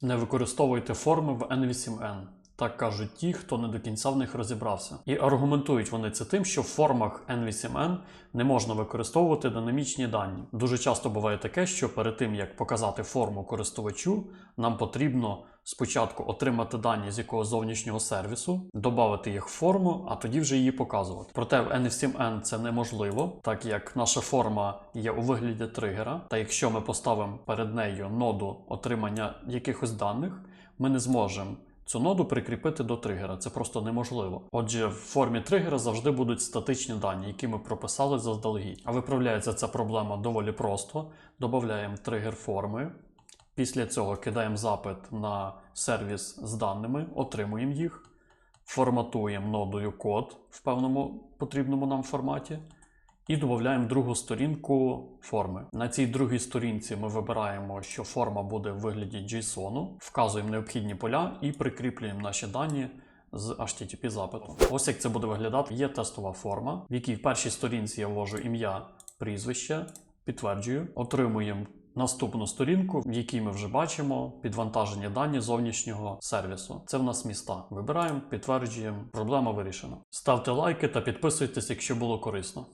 Не використовуйте форми в N8N. Так кажуть ті, хто не до кінця в них розібрався. І аргументують вони це тим, що в формах N8N не можна використовувати динамічні дані. Дуже часто буває таке, що перед тим як показати форму користувачу, нам потрібно спочатку отримати дані з якогось зовнішнього сервісу, додати їх в форму, а тоді вже її показувати. Проте в N7N це неможливо, так як наша форма є у вигляді тригера. Та якщо ми поставимо перед нею ноду отримання якихось даних, ми не зможемо. Цю ноду прикріпити до тригера це просто неможливо. Отже, в формі тригера завжди будуть статичні дані, які ми прописали заздалегідь. А виправляється ця проблема доволі просто. Додаємо тригер форми. Після цього кидаємо запит на сервіс з даними, отримуємо їх, форматуємо нодою код в певному потрібному нам форматі. І додаємо другу сторінку форми. На цій другій сторінці ми вибираємо, що форма буде в вигляді JSON, вказуємо необхідні поля і прикріплюємо наші дані з HTTP запиту. Ось як це буде виглядати. Є тестова форма, в якій в першій сторінці я ввожу ім'я, прізвище, підтверджую, отримуємо наступну сторінку, в якій ми вже бачимо підвантажені дані зовнішнього сервісу. Це в нас міста. Вибираємо, підтверджуємо, проблема вирішена. Ставте лайки та підписуйтесь, якщо було корисно.